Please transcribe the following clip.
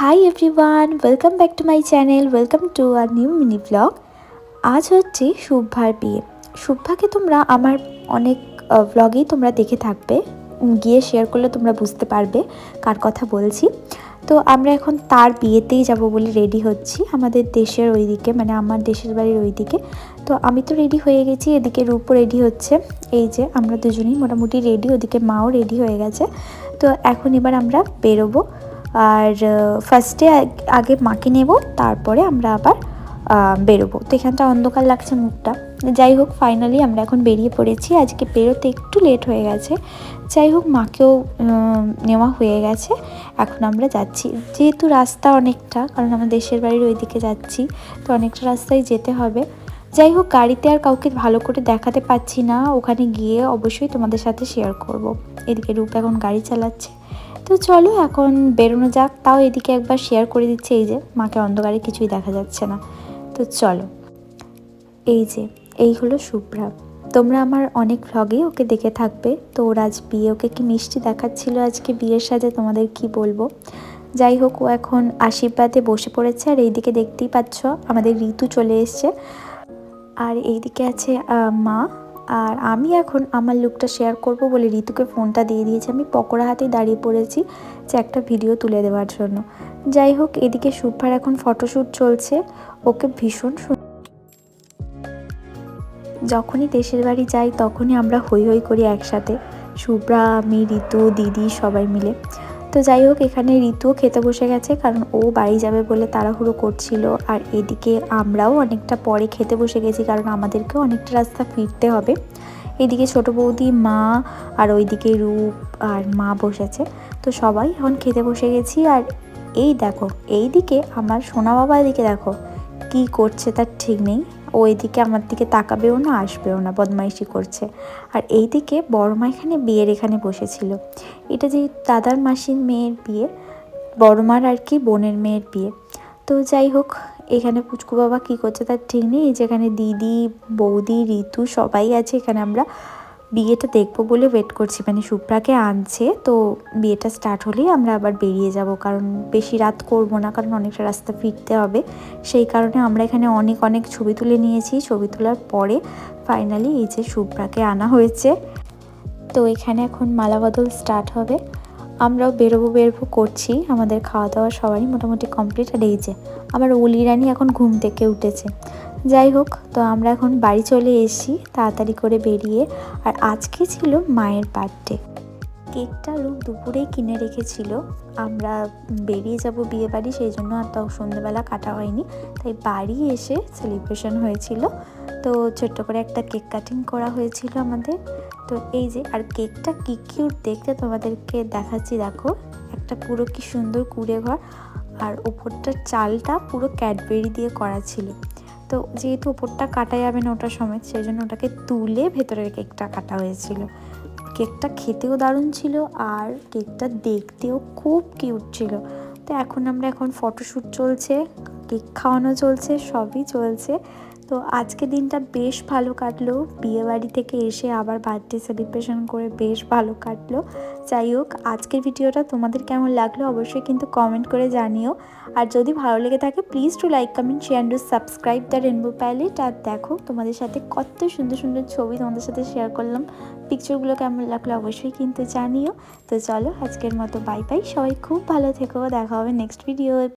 Hi everyone welcome back to my channel welcome to our new mini blog আজ হচ্ছে শুভ্ভার বিয়ে। শুভ্ভাকে তোমরা আমার অনেক ব্লগেই তোমরা দেখে থাকবে। গিয়ে শেয়ার করলে তোমরা বুঝতে পারবে কার কথা বলছি। তো আমরা এখন তার বিয়েতেই যাব বলে রেডি হচ্ছি। আমাদের দেশের ওইদিকে মানে আমার দেশের বাড়ির ওইদিকে। তো আমি তো রেডি হয়ে গেছি, এদিকে রূপও রেডি হচ্ছে। এই যে আমরা দুজনেই মোটামুটি রেডি ওদিকে মাও রেডি হয়ে গেছে। তো এখন এবার আমরা বেরোবো। আর ফার্স্টে আগে মাকে নেব, তারপরে আমরা আবার বেরোবো। তো এখানটা অন্ধকার লাগছে মুখটা। যাই হোক ফাইনালি আমরা এখন বেরিয়ে পড়েছি। আজকে বেরোতে একটু লেট হয়ে গেছে। যাই হোক, মাকেও নেওয়া হয়ে গেছে। এখন আমরা যাচ্ছি। যেহেতু রাস্তা অনেকটা, কারণ আমার দেশের বাড়ির ওইদিকে যাচ্ছি, তো অনেকটা রাস্তায় যেতে হবে। যাই হোক, গাড়িতে আর কাউকে ভালো করে দেখাতে পাচ্ছি না। ওখানে গিয়ে অবশ্যই তোমাদের সাথে শেয়ার করব। এদিকে রূপ এখন গাড়ি চালাচ্ছে। তো চলো, এখন বেরোনো যাক। তাও এদিকে একবার শেয়ার করে দিচ্ছে এই যে, মাকে অন্ধকারে কিছুই দেখা যাচ্ছে না। তো চলো, এই যে, এই হলো শুভ্রা তোমরা আমার অনেক ভ্লগেই ওকে দেখে থাকবে। তো ওর আজ বিয়ে, ওকে কি মিষ্টি দেখাচ্ছিল আজকে বিয়ের সাজে, তোমাদের কি বলব? যাই হোক, ও এখন আশীর্বাদে বসে পড়েছে। আর এইদিকে দেখতেই পাচ্ছ, আমাদের ঋতু চলে এসছে। আর এইদিকে আছে মা। আর আমি এখন আমার লুকটা শেয়ার করব বলে ঋতুকে ফোনটা দিয়ে দিয়েছি। আমি পকোড়া হাতেই দাঁড়িয়ে পড়েছি যে একটা ভিডিও তুলে দেওয়ার জন্য। যাই হোক, এদিকে শুভ্রার এখন ফটোশ্যুট চলছে। ওকে ভীষণ যখনই দেশের বাড়ি যাই, তখনই আমরা হই হই করি একসাথে। শুভ্রা আমি, ঋতু, দিদি সবাই মিলে। তো যাই হোক, এখানে ঋতুও খেতে বসে গেছে, কারণ ও বাড়ি যাবে বলে তাড়াহুড়ো করছিল। আর এদিকে আমরাও অনেকটা পরে খেতে বসে গেছি, কারণ আমাদেরকেও অনেকটা রাস্তা ফিরতে হবে। এদিকে ছোট বৌদি, মা আর ওইদিকে রূপ আর মা বসেছে। তো সবাই এখন খেতে বসে গেছি। আর এই দেখো এই দিকে আমার সোনা বাবা এদিকে দেখো, কি করছে তার ঠিক নেই। ও এদিকে আমার দিকে তাকাবেও না, আসবেও না, বদমাইশি করছে। আর এইদিকে বড় মা এখানে বিয়ের এখানে বসেছিল। এটা যে দাদার মাসির মেয়ের বিয়ে, বড় মার আর কি বোনের মেয়ের বিয়ে। তো যাই হোক, এখানে পুচকু বাবা কী করছে তার ঠিক নেই যেখানে দিদি, বৌদি, ঋতু সবাই আছে, এখানে আমরা বিয়েটা দেখব বলে ওয়েট করছি। মানে শুভ্রাকে আনছে, তো বিয়েটা স্টার্ট হলেই আমরা আবার বেরিয়ে যাব। কারণ বেশি রাত করব না, কারণ অনেকটা রাস্তা ফিরতে হবে। সেই কারণে আমরা এখানে অনেক অনেক ছবি তুলে নিয়েছি। ছবি তোলার পরে ফাইনালি এই যে শুভ্রাকে আনা হয়েছে। তো এখানে এখন মালা বদল স্টার্ট হবে। আমরাও বেরোবো বেরোবো করছি। আমাদের খাওয়া দাওয়া সবারই মোটামুটি কমপ্লিট আর এই যে, আমার রানী এখন ঘুম থেকে উঠেছে। যাই হোক, তো আমরা এখন বাড়ি চলে এসেছি তাড়াতাড়ি করে বেরিয়ে। আর আজকে ছিল মায়ের বার্থডে কেকটা লোক দুপুরেই কিনে রেখেছিল। আমরা বেরিয়ে যাব বিয়ে বাড়ি, সেই জন্য আর তাও সন্ধ্যেবেলা কাটা হয়নি। তাই বাড়ি এসে সেলিব্রেশন হয়েছিল। তো ছোট্ট করে একটা কেক কাটিং করা হয়েছিল আমাদের। তো এই যে, আর কেকটা কি কিউট দেখতে তোমাদেরকে দেখাচ্ছি, দেখো। একটা পুরো কি সুন্দর কুড়ে ঘর আর ওপরটার চালটা পুরো ক্যাডবেরি দিয়ে করা ছিল। তো যেহেতু ওপরটা কাটা যাবে না ওটা সময় সেই জন্য ওটাকে তুলে ভেতরের কেকটা কাটা হয়েছিল। কেকটা খেতেও দারুণ ছিল আর কেকটা দেখতেও খুব কিউট ছিল। তো এখন আমরা এখন ফটোশ্যুট চলছে, কেক খাওয়ানো চলছে, সবই চলছে। তো আজকে দিনটা বেশ ভালো কাটলো। বিয়েবাড়ি থেকে এসে আবার বার্থডে সেলিব্রেশন করে বেশ ভালো কাটলো। যাই হোক, আজকের ভিডিওটা তোমাদের কেমন লাগল অবশ্যই কিন্তু কমেন্ট করে জানিও। আর যদি ভালো লেগে থাকে please do like comment share do subscribe the Rainbow Palette আর দেখো, তোমাদের সাথে কত সুন্দর সুন্দর ছবি তোমাদের সাথে শেয়ার করলাম। পিকচারগুলো কেমন লাগল অবশ্যই কিন্তু জানিও। তো চলো, আজকের মতো বাই বাই সবাই খুব ভালো থেকো। দেখা হবে নেক্সট ভিডিও